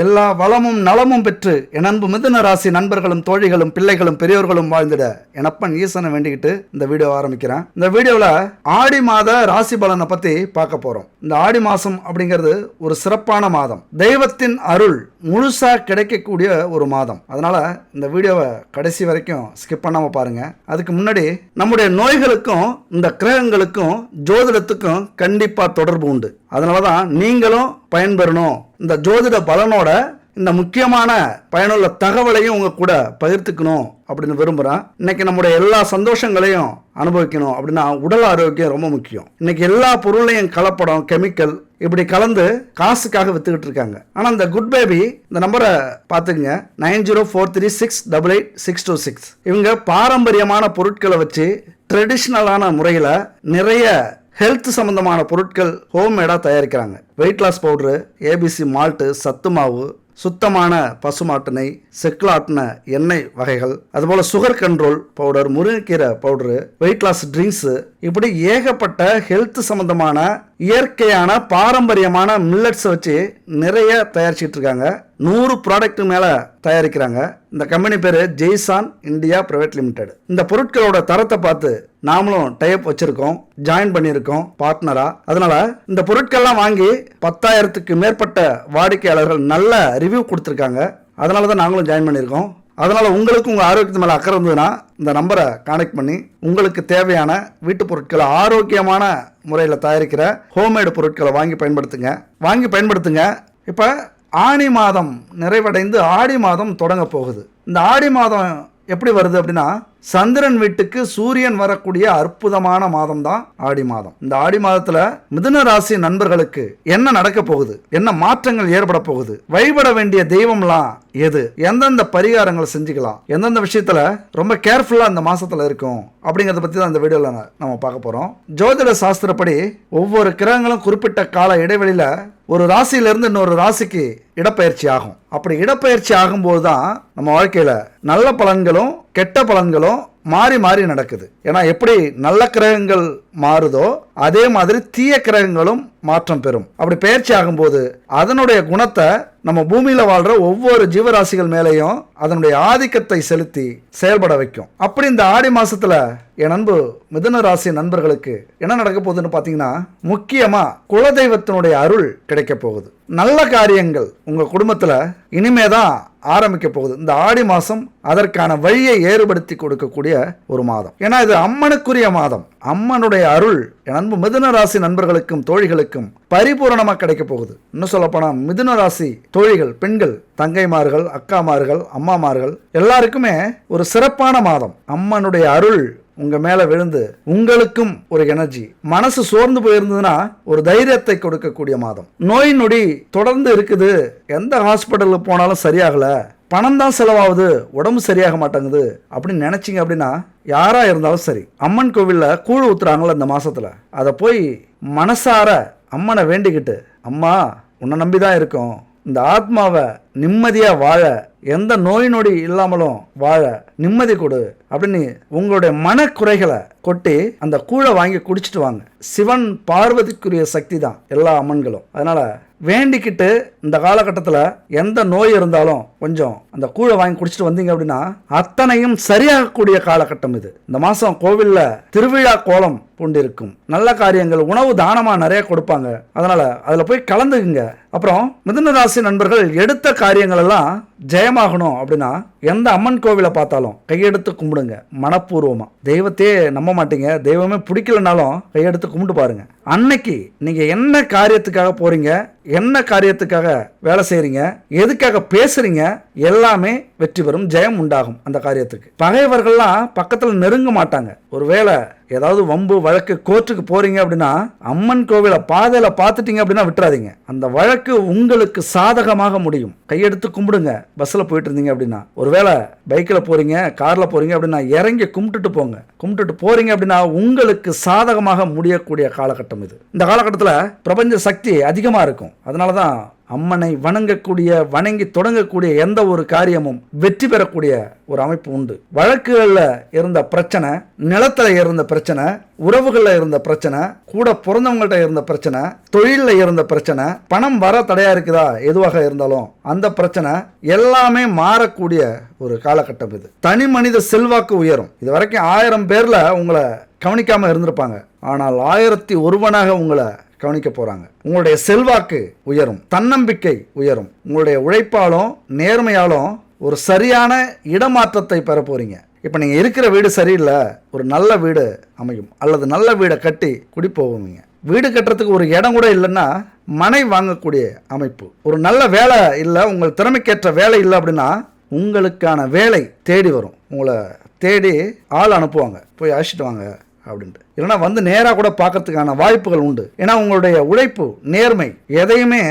எல்லா வளமும் நலமும் பெற்று என் மிதுன ராசி நண்பர்களும் தோழிகளும் பிள்ளைகளும் பெரியோர்களும் வாழ்ந்திட எனப்பன் ஈசனை வேண்டிக்கிட்டு இந்த வீடியோ ஆரம்பிக்கிறேன். இந்த வீடியோவில் ஆடி மாத ராசி பலனை பற்றி பார்க்க போகிறோம் இந்த ஆடி மாதம் அப்படிங்கிறது ஒரு சிறப்பான மாதம். தெய்வத்தின் அருள் முழுசாக கிடைக்கக்கூடிய ஒரு மாதம். அதனால் இந்த வீடியோவை கடைசி வரைக்கும் ஸ்கிப் பண்ணாமல் பாருங்கள் அதுக்கு முன்னாடி நம்முடைய நோய்களுக்கும் இந்த கிரகங்களுக்கும் ஜோதிடத்துக்கும் கண்டிப்பாக தொடர்பு உண்டு. அதனால தான் நீங்களும் பயன்பெறணும். இந்த ஜோதிட பலனோட இந்த முக்கியமான பயனுள்ள தகவலையும் உங்க கூட பகிர்த்துக்கணும் அப்படின்னு விரும்புகிறேன் இன்னைக்கு நம்முடைய எல்லா சந்தோஷங்களையும் அனுபவிக்கணும் அப்படின்னா உடல் ஆரோக்கியம் ரொம்ப முக்கியம். இன்னைக்கு எல்லா பொருளையும் கலப்படம் கெமிக்கல் இப்படி கலந்து காசுக்காக வித்துக்கிட்டு இருக்காங்க. ஆனால் இந்த குட் பேபி இந்த நம்பரை பார்த்துக்குங்க. Nine zero four three six double eight six two six. இவங்க பாரம்பரியமான பொருட்களை வச்சு ட்ரெடிஷ்னலான முறையில் நிறைய ஹெல்த் சம்பந்தமான பொருட்கள் ஹோம்மேடாக தயாரிக்கிறாங்க. Weight loss powder ABC malt சத்து மாவு சுத்தமான பசுமாட்டு நெய் செக்குலாட்டின எண்ணெய் வகைகள் அதுபோல் சுகர் கண்ட்ரோல் பவுடர் முருங்கைக்கீரை பவுடரு வெயிட் லாஸ் ட்ரிங்க்ஸு இப்படி ஏகப்பட்ட ஹெல்த் சம்பந்தமான இயற்கையான பாரம்பரியமான மில்லட்ஸை வச்சு நிறைய தயாரிச்சிட்டு இருக்காங்க நூறு ப்ராடக்ட் மேலே தயாரிக்கிறாங்க. இந்த கம்பெனி பேர் ஜெய்சான் இந்தியா பிரைவேட் லிமிடெட் இந்த பொருட்களோட தரத்தை பார்த்து நாமளும் டைப் வச்சிருக்கோம் ஜாயின் பண்ணியிருக்கோம் பார்ட்னரா அதனால இந்த பொருட்கள்லாம் வாங்கி பத்தாயிரத்துக்கு மேற்பட்ட வாடிக்கையாளர்கள் நல்ல ரிவ்யூ கொடுத்துருக்காங்க. அதனால தான் நாங்களும் ஜாயின் பண்ணியிருக்கோம். அதனால் உங்களுக்கு உங்கள் ஆரோக்கியத்து மேலே அக்கறை இருந்ததுன்னா இந்த நம்பரை கானெக்ட் பண்ணி உங்களுக்கு தேவையான வீட்டு பொருட்களை ஆரோக்கியமான முறையில் தயாரிக்கிற ஹோம்மேடு பொருட்களை வாங்கி பயன்படுத்துங்க. வாங்கி பயன்படுத்துங்க. இப்போ ஆணி மாதம் நிறைவடைந்து ஆடி மாதம் தொடங்க போகுது. இந்த ஆடி மாதம் எப்படி வருது அப்படின்னா சந்திரன் வீட்டுக்கு சூரியன் வரக்கூடிய அற்புதமான மாதம் தான் ஆடி மாதம். இந்த ஆடி மாதத்துல மிதுன ராசி நண்பர்களுக்கு என்ன நடக்க போகுது? என்ன மாற்றங்கள் ஏற்பட போகுது? வழிபட வேண்டிய தெய்வம்லாம் எது? எந்தெந்த பரிகாரங்கள் செஞ்சுக்கலாம்? எந்தெந்த விஷயத்துல ரொம்ப கேர்ஃபுல்லா இந்த மாசத்துல இருக்கும்? அப்படிங்கறத பத்தி தான் இந்த வீடியோல நம்ம பார்க்க போறோம். ஜோதிட சாஸ்திரப்படி ஒவ்வொரு கிரகங்களும் குறிப்பிட்ட கால இடைவெளியில ஒரு ராசியிலிருந்து இன்னொரு ராசிக்கு இடப்பெயர்ச்சி ஆகும். அப்படி இடப்பெயர்ச்சி ஆகும்போது தான் நம்ம வாழ்க்கையில் நல்ல பலன்களும் கெட்ட பலன்களும் மாறி மாறி நடக்குது. ஏன்னா எப்படி நல்ல கிரகங்கள் மாறுதோ அதே மாதிரி தீய கிரகங்களும் மாற்றம் பெறும். அப்படி பயிற்சி ஆகும்போது அதனுடைய குணத்தை நம்ம பூமியில வாழ்ற ஒவ்வொரு ஜீவராசிகள் மேலேயும் அதனுடைய ஆதிக்கத்தை செலுத்தி செயல்பட வைக்கும். அப்படி இந்த ஆடி மாசத்துல என் அன்பு மிதுன ராசி நண்பர்களுக்கு என்ன நடக்க போகுதுன்னு பார்த்தீங்கன்னா முக்கியமா குலதெய்வத்தினுடைய அருள் கிடைக்க போகுது. நல்ல காரியங்கள் உங்க குடும்பத்துல இனிமே தான் ஆரம்பிக்க போகுது இந்த ஆடி மாதம் அதற்கான வழியை ஏற்படுத்தி கொடுக்கக்கூடிய ஒரு மாதம். ஏன்னா இது அம்மனுக்குரிய மாதம். அம்மனுடைய அருள் என் அன்பு மிதுன ராசி நண்பர்களுக்கும் தோழிகளுக்கும் பரிபூரணமாக கிடைக்க போகுது. இன்னும் சொல்லப்போனால் மிதுன ராசி தோழிகள் பெண்கள் தங்கைமார்கள் அக்காமார்கள் அம்மாமார்கள் எல்லாருக்குமே ஒரு சிறப்பான மாதம். அம்மனுடைய அருள் உங்க மேல விழுந்து உங்களுக்கும் ஒரு எனர்ஜி மனசு சோர்ந்து போயிருந்ததுன்னா ஒரு தைரியத்தை கொடுக்கக்கூடிய மாதம். நோய் நொடி தொடர்ந்து இருக்குது. எந்த ஹாஸ்பிட்டலுக்கு போனாலும் சரியாகல. பணம் தான் செலவாகுது. உடம்பு சரியாக மாட்டேங்குது. அப்படின்னு நினைச்சிங்க அப்படின்னா யாராக இருந்தாலும் சரி அம்மன் கோவில்ல கூழ் ஊத்துறாங்களோ இந்த மாதத்தில் அதை போய் மனசார அம்மனை வேண்டிக்கிட்டு அம்மா உன்னை நம்பி தான் இருக்கோம். இந்த ஆத்மாவை நிம்மதியாக வாழ எந்த நோய் நொடி இல்லாமலும் வாழ நிம்மதி கொடு அப்படின்னு உங்களுடைய மனக்குறைகளை கொட்டி அந்த கூழை வாங்கி குடிச்சிட்டு வாங்க. சிவன் பார்வதிக்குரிய சக்தி தான் எல்லா அம்மன்களும். அதனால வேண்டிக்கிட்டு இந்த காலகட்டத்தில் எந்த நோய் இருந்தாலும் கொஞ்சம் அந்த கூழை வாங்கி குடிச்சிட்டு வந்தீங்க அப்படின்னா அத்தனையும் சரியாகக்கூடிய காலகட்டம் இது. இந்த மாதம் கோவிலில் திருவிழா கோலம் பூண்டிருக்கும். நல்ல காரியங்கள் உணவு தானமாக நிறைய கொடுப்பாங்க. அதனால் அதில் போய் கலந்துக்குங்க. அப்புறம் மிதுன ராசி நண்பர்கள் எடுத்த காரியங்கள் எல்லாம் ஜெயமாகணும் அப்படின்னா எந்த அம்மன் கோவிலை பார்த்தாலும் கையெடுத்து கும்பிடுங்க. மனப்பூர்வமாக தெய்வத்தையே நம்ப மாட்டீங்க. தெய்வமே பிடிக்கலனாலும் கையெடுத்து கும்பிட்டு பாருங்க. அன்னைக்கு நீங்க என்ன காரியத்துக்காக போறீங்க? என்ன காரியத்துக்காக வேலை செய்றீங்க? எதுக்காக பேசுறீங்க? எல்லாமே வெற்றி பெறும் ஜெயம் உண்டாகும் அந்த காரியத்துக்கு. பகைவர்கள்லாம் பக்கத்தில் நெருங்க மாட்டாங்க. ஒருவேளை ஏதாவது வம்பு வழக்கு கோர்ட்டுக்கு போகிறீங்க அப்படின்னா அம்மன் கோவிலை பாதையில் பார்த்துட்டீங்க அப்படின்னா விட்டுறாதீங்க. அந்த வழக்கு உங்களுக்கு சாதகமாக முடியும். கையெடுத்து கும்பிடுங்க. பஸ்ஸில் போயிட்டு இருந்தீங்க அப்படின்னா. ஒருவேளை பைக்கில் போகிறீங்க காரில் போகிறீங்க அப்படின்னா இறங்கி கும்பிட்டுட்டு போங்க. கும்பிட்டுட்டு போகிறீங்க அப்படின்னா உங்களுக்கு சாதகமாக முடியக்கூடிய காலகட்டம் இது. இந்த காலகட்டத்தில் பிரபஞ்ச சக்தி அதிகமாக இருக்கும். அதனால தான் அம்மனை வணங்கக்கூடிய வணங்கி தொடங்கக்கூடிய எந்த ஒரு காரியமும் வெற்றி பெறக்கூடிய ஒரு அமைப்பு உண்டு. வழக்குகளில் இருந்த பிரச்சனை நிலத்துல இருந்த பிரச்சனை உறவுகளில் இருந்த பிரச்சனை கூட பிறந்தவங்கள்ட்ட இருந்த பிரச்சனை தொழிலில் இருந்த பிரச்சனை பணம் வர தடையா இருக்குதா எதுவாக இருந்தாலும் அந்த பிரச்சனை எல்லாமே மாறக்கூடிய ஒரு காலகட்டம் இது. தனி மனித செல்வாக்கு உயரும். இது வரைக்கும் ஆயிரம் பேரில் உங்களை கவனிக்காமல் இருந்திருப்பாங்க. ஆனால் ஆயிரத்தி ஒருவனாக உங்களை கவனிக்க போறாங்க. உங்களுடைய செல்வாக்கு உயரும் தன்னம்பிக்கை உயரும். உங்களுடைய உழைப்பாலும் நேர்மையாலும் ஒரு சரியான இடமாற்றத்தை பெற போறீங்க. இப்போ நீங்கள் இருக்கிற வீடு சரியில்லை ஒரு நல்ல வீடு அமையும். அல்லது நல்ல வீடை கட்டி குடி போவீங்க. வீடு கட்டுறதுக்கு ஒரு இடம் கூட இல்லைன்னா மனை வாங்கக்கூடிய அமைப்பு. ஒரு நல்ல வேலை இல்லை உங்கள் திறமைக்கேற்ற வேலை இல்லை அப்படின்னா உங்களுக்கான வேலை தேடி வரும். உங்களை தேடி ஆள் அனுப்புவாங்க. போய் அழைச்சிட்டு வாங்க அப்படின்ட்டு. இல்லைன்னா வந்து நேராக கூட பார்க்கறதுக்கான வாய்ப்புகள் உண்டு. ஏன்னா உங்களுடைய உழைப்பு நேர்மை. எதையுமே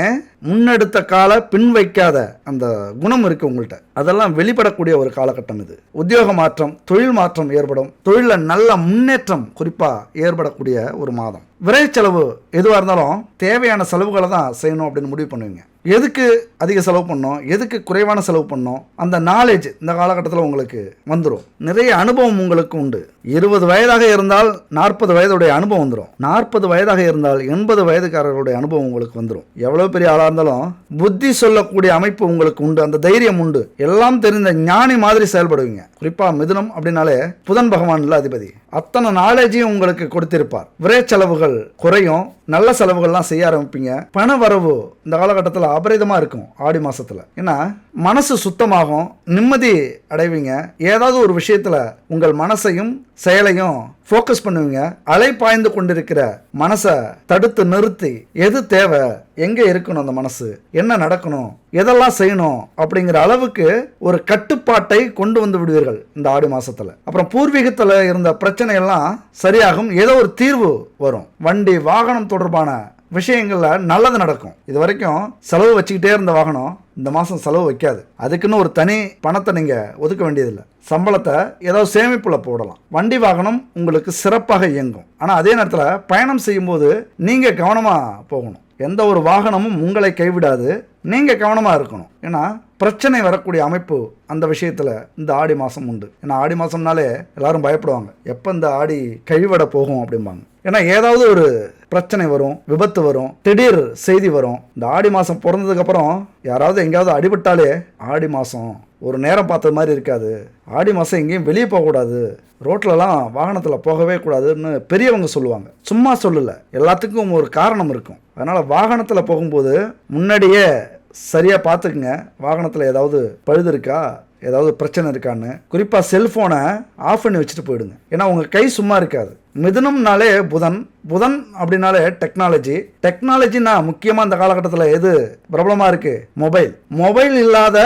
முன்னெடுத்த கால பின் வைக்காத அந்த குணம் இருக்கு உங்கள்கிட்ட அதெல்லாம் வெளிப்படக்கூடிய ஒரு காலகட்டம் இது. உத்தியோக மாற்றம் தொழில் மாற்றம் ஏற்படும். தொழிலில் நல்ல முன்னேற்றம் குறிப்பாக ஏற்படக்கூடிய ஒரு மாதம். விரை செலவு எதுவாக இருந்தாலும் தேவையான செலவுகளை தான் செய்யணும் அப்படின்னு முடிவு பண்ணுவீங்க. எதுக்கு அதிக செலவு பண்ணோம்? எதுக்கு குறைவான செலவு பண்ணோம்? அந்த நாலேஜ் இந்த காலகட்டத்தில் உங்களுக்கு வந்துடும் நிறைய அனுபவம் உங்களுக்கு உண்டு. இருபது வயதாக இருந்தால் நாற்பது வயதுடைய அனுபவம் வந்துடும் நாற்பது வயதாக இருந்தால் எண்பது வயதுக்காரர்களுடைய அனுபவம் உங்களுக்கு வந்துடும் எவ்வளோ பெரிய ஆளாக நடந்தாலும் புத்தி சொல்லக்கூடிய அமைப்பு உங்களுக்கு உண்டு. அந்த தைரியம் உண்டு. எல்லாம் தெரிந்த ஞானி மாதிரி செயல்படுவீங்க. குறிப்பாக மிதுனம் அப்படின்னாலே புதன் பகவான் அதிபதி. அத்தனை நாலேஜையும் உங்களுக்கு கொடுத்திருப்பார். விரை செலவுகள் குறையும். நல்ல செலவுகள்லாம் செய்ய ஆரம்பிப்பீங்க. பண வரவு இந்த காலகட்டத்தில் அபரிதமாக இருக்கும் ஆடி மாசத்துல. ஏன்னா மனசு சுத்தமாகும் நிம்மதி அடைவீங்க. ஏதாவது ஒரு விஷயத்தில் உங்கள் மனசையும் செயலையும் ஃபோக்கஸ் பண்ணுவீங்க. அலை பாய்ந்து கொண்டிருக்கிற மனசை தடுத்து நிறுத்தி எது தேவை? எங்கே இருக்கணும் அந்த மனசு? என்ன நடக்கணும்? எதெல்லாம் செய்யணும்? அப்படிங்கிற அளவுக்கு ஒரு கட்டுப்பாட்டை கொண்டு வந்து விடுவீர்கள் இந்த ஆடி மாசத்துல. அப்புறம் பூர்வீகத்தில் இருந்த பிரச்சனை எல்லாம் சரியாகும். ஏதோ ஒரு தீர்வு வரும். வண்டி வாகனம் தொடர்பான விஷயங்களில் நல்லது நடக்கும். இது வரைக்கும் செலவு வச்சுக்கிட்டே இருந்த வாகனம் இந்த மாதம் செலவு வைக்காது. அதுக்குன்னு ஒரு தனி பணத்தை நீங்கள் ஒதுக்க வேண்டியதில்லை. சம்பளத்தை ஏதோ சேமிப்பில் போடலாம். வண்டி வாகனம் உங்களுக்கு சிறப்பாக இயங்கும். ஆனால் அதே நேரத்தில் பயணம் செய்யும்போது நீங்கள் கவனமாக போகணும். எந்த ஒரு வாகனமும் உங்களை கைவிடாது. நீங்கள் கவனமாக இருக்கணும். ஏன்னா பிரச்சனை வரக்கூடிய அமைப்பு அந்த விஷயத்தில் இந்த ஆடி மாதம் உண்டு. ஏன்னா ஆடி மாதம்னாலே எல்லாரும் பயப்படுவாங்க. எப்போ இந்த ஆடி கைவிட போகும் அப்படிம்பாங்க. ஏன்னா ஏதாவது ஒரு பிரச்சனை வரும் விபத்து வரும் திடீர் செய்தி வரும் இந்த ஆடி மாதம் பிறந்ததுக்கப்புறம் யாராவது எங்கேயாவது அடிபட்டாலே ஆடி மாதம் ஒரு நேரம் பார்த்தது மாதிரி இருக்காது. ஆடி மாதம் எங்கேயும் வெளியே போகக்கூடாது ரோட்லலாம் வாகனத்தில் போகவே கூடாதுன்னு பெரியவங்க சொல்லுவாங்க. சும்மா சொல்லலை. எல்லாத்துக்கும் ஒரு காரணம் இருக்கும். அதனால் வாகனத்தில் போகும்போது முன்னாடியே சரியாக பார்த்துக்குங்க. வாகனத்தில் ஏதாவது பழுது இருக்கா? ஏதாவது பிரச்சனை இருக்கான்னு குறிப்பாக செல்ஃபோனை ஆஃப் பண்ணி வச்சுட்டு போயிடுங்க. ஏன்னா உங்கள் கை சும்மா இருக்காது. மிதுனம்னாலே புதன் புதன் அப்படின்னாலே டெக்னாலஜி டெக்னாலஜினா முக்கியமாக இந்த காலகட்டத்தில் எது பிரபலமாக இருக்குது மொபைல் மொபைல் இல்லாத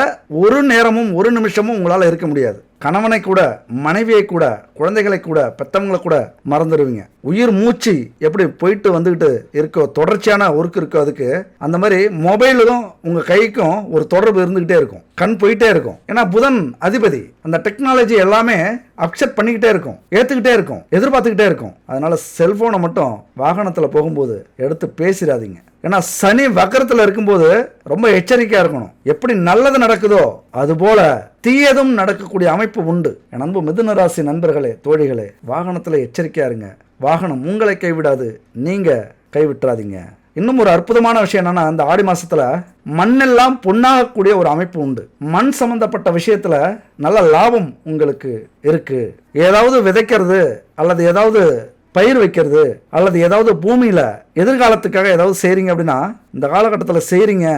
ஒரு நேரமும் ஒரு நிமிஷமும் உங்களால் இருக்க முடியாது. கணவனை கூட மனைவியை கூட குழந்தைகளை கூட பெத்தவங்களை கூட மறந்துடுவீங்க உயிர் மூச்சு எப்படி போயிட்டு வந்துக்கிட்டு இருக்கோ தொடர்ச்சியான ஒர்க் இருக்கோ அதுக்கு அந்த மாதிரி மொபைலும் உங்கள் கைக்கும் ஒரு தொடர்பு இருந்துக்கிட்டே இருக்கும். கண் போயிட்டே இருக்கும். ஏன்னா புதன் அதிபதி அந்த டெக்னாலஜி எல்லாமே அப்செட் பண்ணிக்கிட்டே இருக்கும். ஏற்றுக்கிட்டே இருக்கும். எதிர்பார்த்துக்கிட்டே இருக்கும். அதனால செல்ஃபோனை மட்டும் வாகனத்தில் போகும்போது எடுத்து பேசிடாதீங்க. ஏன்னா சனி வக்கரத்தில் இருக்கும்போது ரொம்ப எச்சரிக்கையாக இருக்கணும். எப்படி நல்லது நடக்குதோ அதுபோல தீயதும் நடக்கக்கூடிய அமைப்பு உண்டு. என் அன்பு மிதுன ராசி நண்பர்களே தோழிகளே வாகனத்தில் எச்சரிக்கையா இருங்க. வாகனம் உங்களை கைவிடாது. நீங்கள் கைவிட்டுறாதீங்க. இன்னும் ஒரு அற்புதமான விஷயம் என்னன்னா இந்த ஆடி மாசத்துல மண்ணெல்லாம் பொன்னாகக்கூடிய ஒரு அமைப்பு உண்டு. மண் சம்பந்தப்பட்ட விஷயத்துல நல்ல லாபம் உங்களுக்கு இருக்கு. ஏதாவது விதைக்கிறது அல்லது ஏதாவது பயிர் வைக்கிறது அல்லது ஏதாவது பூமியில் எதிர்காலத்துக்காக ஏதாவது செய்கிறீங்க அப்படின்னா இந்த காலகட்டத்தில் செய்கிறீங்க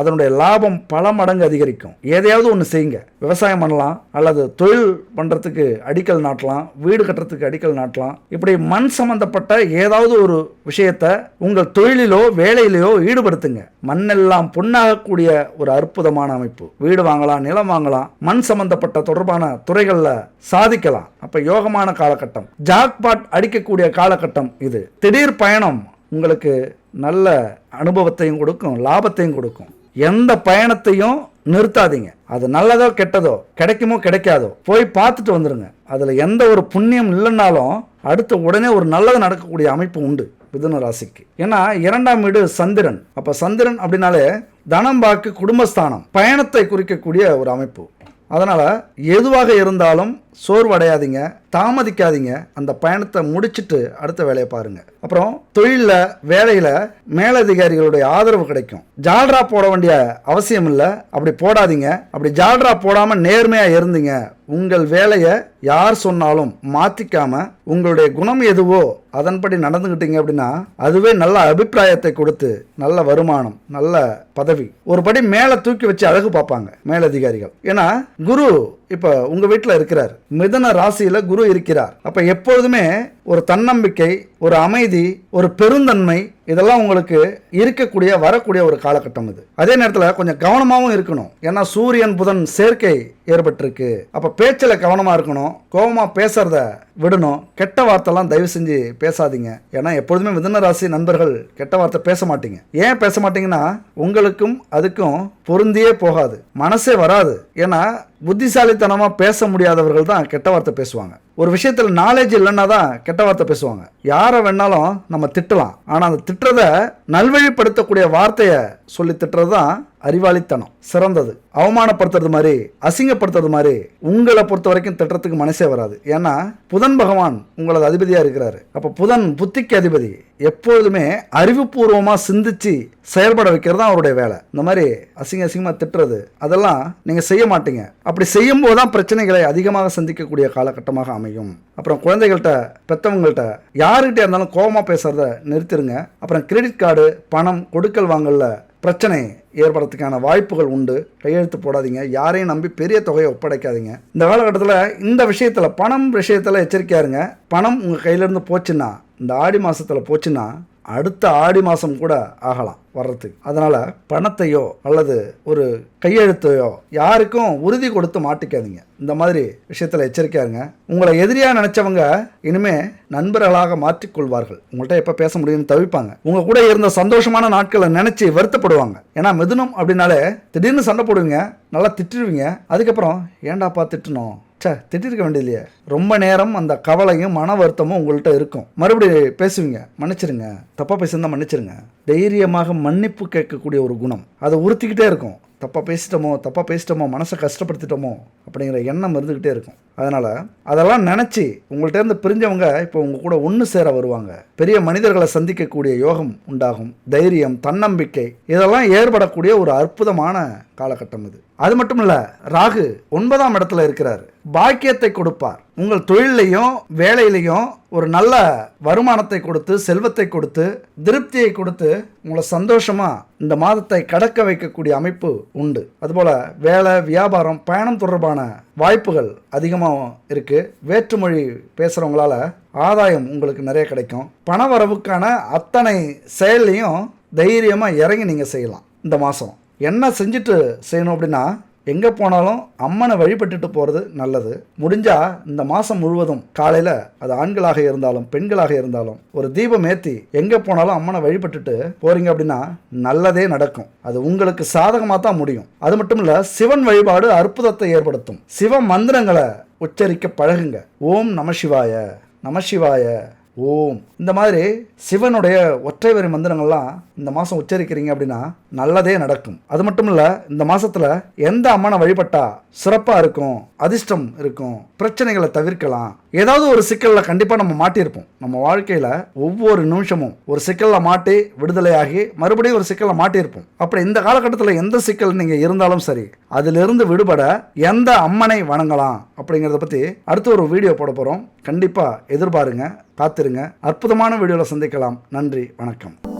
அதனுடைய லாபம் பல மடங்கு அதிகரிக்கும். எதையாவது ஒன்று செய்யுங்க. விவசாயம் பண்ணலாம் அல்லது தொழில் பண்ணுறதுக்கு அடிக்கல் நாட்டலாம் வீடு கட்டுறதுக்கு அடிக்கல் நாட்டலாம். இப்படி மண் சம்பந்தப்பட்ட ஏதாவது ஒரு விஷயத்தை உங்கள் தொழிலிலோ வேலையிலோ ஈடுபடுத்துங்க. மண்ணெல்லாம் பொன்னாகக்கூடிய ஒரு அற்புதமான அமைப்பு. வீடு வாங்கலாம் நிலம் வாங்கலாம் மண் சம்பந்தப்பட்ட தொடர்பான துறைகளில் சாதிக்கலாம். அப்போ யோகமான காலகட்டம். ஜாக்பாட் அடிக்கக்கூடிய காலகட்டம் இது. திடீர் பயணம் உங்களுக்கு நல்ல அனுபவத்தையும் கொடுக்கும் லாபத்தையும் கொடுக்கும். எந்த பயணத்தையும் நிறுத்தாதீங்க. அது நல்லதோ கெட்டதோ கிடைக்குமோ கிடைக்காதோ போய் பார்த்துட்டு வந்துடுங்க அதில் எந்த ஒரு புண்ணியம் இல்லைன்னாலும் அடுத்த உடனே ஒரு நல்லது நடக்கக்கூடிய அமைப்பு உண்டு மிதுன ராசிக்கு. ஏன்னா இரண்டாம் வீடு சந்திரன். அப்போ சந்திரன் அப்படின்னாலே தனம் பாக்கு குடும்பஸ்தானம் பயணத்தை குறிக்கக்கூடிய ஒரு அமைப்பு. அதனால் எதுவாக இருந்தாலும் சோர்வடையாதீங்க தாமதிக்காதீங்க. அந்த பயணத்தை முடிச்சுட்டு அடுத்த வேலையை பாருங்க. அப்புறம் தொழிலில் வேலையில் மேலதிகாரிகளுடைய ஆதரவு கிடைக்கும். ஜால்ரா போட வேண்டிய அவசியம் இல்லை. அப்படி போடாதீங்க. அப்படி ஜால்ரா போடாமல் நேர்மையாக இருந்தீங்க. உங்கள் வேலையை யார் சொன்னாலும் மாற்றிக்காம உங்களுடைய குணம் எதுவோ அதன்படி நடந்துக்கிட்டீங்க அப்படின்னா அதுவே நல்ல அபிப்பிராயத்தை கொடுத்து நல்ல வருமானம் நல்ல பதவி. ஒரு படி மேலே தூக்கி வச்சு அழகு பார்ப்பாங்க மேலதிகாரிகள். ஏன்னா குரு இப்போ உங்கள் வீட்டில் இருக்கிறார். மிதன ராசியில் குரு இருக்கிறார். அப்போ எப்பொழுதுமே ஒரு தன்னம்பிக்கை ஒரு அமைதி ஒரு பெருந்தன்மை இதெல்லாம் உங்களுக்கு இருக்கக்கூடிய வரக்கூடிய ஒரு காலகட்டம் இது. அதே நேரத்தில் கொஞ்சம் கவனமாகவும் இருக்கணும். ஏன்னா சூரியன் புதன் சேர்க்கை ஏற்பட்டிருக்கு. அப்போ பேச்சில் கவனமாக இருக்கணும். கோபமாக பேசுறத விடணும். கெட்ட வார்த்தைலாம் தயவு செஞ்சு பேசாதீங்க. ஏன்னா எப்பொழுதுமே மிதன ராசி நண்பர்கள் கெட்ட வார்த்தை பேச மாட்டீங்க. ஏன் பேச மாட்டீங்கன்னா உங்களுக்கும் அதுக்கும் பொருந்தியே போகாது. மனசே வராது. ஏன்னா புத்திசாலித்தனமாக பேச முடியாதவர்கள் தான் கெட்ட வார்த்தை பேசுவாங்க. ஒரு விஷயத்தில் நாலேஜ் இல்லைன்னா தான் கெட்ட வார்த்தை பேசுவாங்க. யாரை வேணாலும் நம்ம திட்டலாம். ஆனால் அந்த திட்டுறத நல்வழிப்படுத்தக்கூடிய வார்த்தையை சொல்லி திட்டுறது தான் அறிவாளித்தனம். சிறந்தது. அவமானப்படுத்துறது மாதிரி அசிங்கப்படுத்துறது மாதிரி உங்களை பொறுத்த வரைக்கும் திட்டத்துக்கு மனசே வராது. ஏன்னா புதன் பகவான் உங்களது அதிபதியாக இருக்கிறாரு. அப்போ புதன் புத்திக்கு அதிபதி. எப்பொழுதுமே அறிவுபூர்வமாக சிந்திச்சு செயல்பட வைக்கிறது தான் அவருடைய வேலை. இந்த மாதிரி அசிங்க அசிங்கமாக திட்டுறது அதெல்லாம் நீங்கள் செய்ய மாட்டீங்க. அப்படி செய்யும் போது தான் பிரச்சனைகளை அதிகமாக சந்திக்கக்கூடிய காலகட்டமாக அமையும். அப்புறம் குழந்தைகள்கிட்ட பெற்றவங்கள்ட்ட யாருக்கிட்டே இருந்தாலும் கோபமாக பேசுகிறத நிறுத்திடுங்க அப்புறம் கிரெடிட் கார்டு பணம் கொடுக்கல் வாங்கல பிரச்சனை ஏற்படுறதுக்கான வாய்ப்புகள் உண்டு. கையெழுத்து போடாதீங்க. யாரையும் நம்பி பெரிய தொகையை ஒப்படைக்காதீங்க. இந்த காலகட்டத்தில் இந்த விஷயத்தில் பணம் விஷயத்தில் எச்சரிக்கையாருங்க பணம் உங்கள் கையிலேருந்து போச்சுன்னா இந்த ஆடி மாதத்தில் போச்சுன்னா அடுத்த ஆடி மாதம் கூட ஆகலாம் வர்றதுக்கு. அதனால் பணத்தையோ அல்லது ஒரு கையெழுத்தையோ யாருக்கும் உறுதி கொடுத்து மாட்டிக்காதீங்க. இந்த மாதிரி விஷயத்தில் எச்சரிக்கையா இருங்க. உங்களை எதிரியாக நினச்சவங்க இனிமே நண்பர்களாக மாற்றிக்கொள்வார்கள். உங்கள்கிட்ட எப்போ பேச முடியும்னு தவிப்பாங்க. உங்கள் கூட இருந்த சந்தோஷமான நாட்களை நினச்சி வருத்தப்படுவாங்க ஏன்னா மிதுனம் அப்படின்னாலே திடீர்னு சண்டை போடுவீங்க நல்லா திட்டுருவீங்க அதுக்கப்புறம் ஏன்டாப்பா திட்டணும் சே திட்டிருக்க வேண்டியதில்லையே. ரொம்ப நேரம் அந்த கவலையும் மன வருத்தமும் உங்கள்கிட்ட இருக்கும். மறுபடியும் பேசுவீங்க. மன்னிச்சிருங்க. தப்பாக பேசியிருந்தா மன்னிச்சிருங்க. தைரியமாக மன்னிப்பு கேட்கக்கூடிய ஒரு குணம். அதை உறுத்திக்கிட்டே இருக்கும். தப்பாக பேசிட்டோமோ தப்பாக பேசிட்டோமோ மனசை கஷ்டப்படுத்திட்டோமோ அப்படிங்கிற எண்ணம் இருந்துக்கிட்டே இருக்கும். அதனால் அதெல்லாம் நினச்சி உங்கள்கிட்ட இருந்து பிரிஞ்சவங்க இப்போ உங்கள் கூட ஒன்று சேர வருவாங்க. பெரிய மனிதர்களை சந்திக்கக்கூடிய யோகம் உண்டாகும். தைரியம் தன்னம்பிக்கை இதெல்லாம் ஏற்படக்கூடிய ஒரு அற்புதமான காலகட்டம் இது. அது மட்டும் இல்லை ராகு ஒன்பதாம் இடத்துல இருக்கிறார். பாக்கியத்தை கொடுப்பார். உங்கள் தொழிலையும் வேலையிலையும் ஒரு நல்ல வருமானத்தை கொடுத்து செல்வத்தை கொடுத்து திருப்தியை கொடுத்து உங்களை சந்தோஷமா இந்த மாதத்தை கடக்க வைக்கக்கூடிய அமைப்பு உண்டு. அதுபோல வேலை வியாபாரம் பயணம் தொடர்பான வாய்ப்புகள் அதிகமாக இருக்கு. வேற்றுமொழி பேசுகிறவங்களால ஆதாயம் உங்களுக்கு நிறைய கிடைக்கும். பண வரவுக்கான அத்தனை செயல்லையும் தைரியமாக இறங்கி நீங்கள் செய்யலாம் இந்த மாதம். என்ன செஞ்சுட்டு செய்யணும் அப்படின்னா எங்கே போனாலும் அம்மனை வழிபட்டுட்டு போகிறது நல்லது. முடிஞ்சால் இந்த மாதம் முழுவதும் காலையில் அது ஆண்களாக இருந்தாலும் பெண்களாக இருந்தாலும் ஒரு தீபம் ஏற்றி எங்கே போனாலும் அம்மனை வழிபட்டுட்டு போகிறீங்க அப்படின்னா நல்லதே நடக்கும். அது உங்களுக்கு சாதகமாக தான் முடியும். அது மட்டும் இல்லை சிவன் வழிபாடு அற்புதத்தை ஏற்படுத்தும். சிவ மந்திரங்களை உச்சரிக்க பழகுங்க. ஓம் நமசிவாய நமசிவாய ஓம். இந்த மாதிரி சிவனுடைய ஒற்றை வரி மந்திரங்கள்லாம் இந்த மாதம் உச்சரிக்கிறீங்க அப்படின்னா நல்லதே நடக்கும். அது மட்டும் இல்லை இந்த மாதத்தில் எந்த அம்மனை வழிபட்டா சிறப்பாக இருக்கும் அதிர்ஷ்டம் இருக்கும் பிரச்சனைகளை தவிர்க்கலாம் ஏதாவது ஒரு சிக்கலில் கண்டிப்பாக நம்ம மாட்டியிருப்போம். நம்ம வாழ்க்கையில் ஒவ்வொரு நிமிஷமும் ஒரு சிக்கலில் மாட்டி விடுதலையாகி மறுபடியும் ஒரு சிக்கலில் மாட்டியிருப்போம். அப்படி இந்த காலகட்டத்தில் எந்த சிக்கல் நீங்கள் இருந்தாலும் சரி அதிலிருந்து விடுபட எந்த அம்மனை வணங்கலாம் அப்படிங்கிறத பற்றி அடுத்து ஒரு வீடியோ போட போகிறோம் கண்டிப்பாக எதிர்பாருங்க பார்த்துருங்க. அற்புதமான வீடியோவில் சந்திக்கலாம். நன்றி வணக்கம்.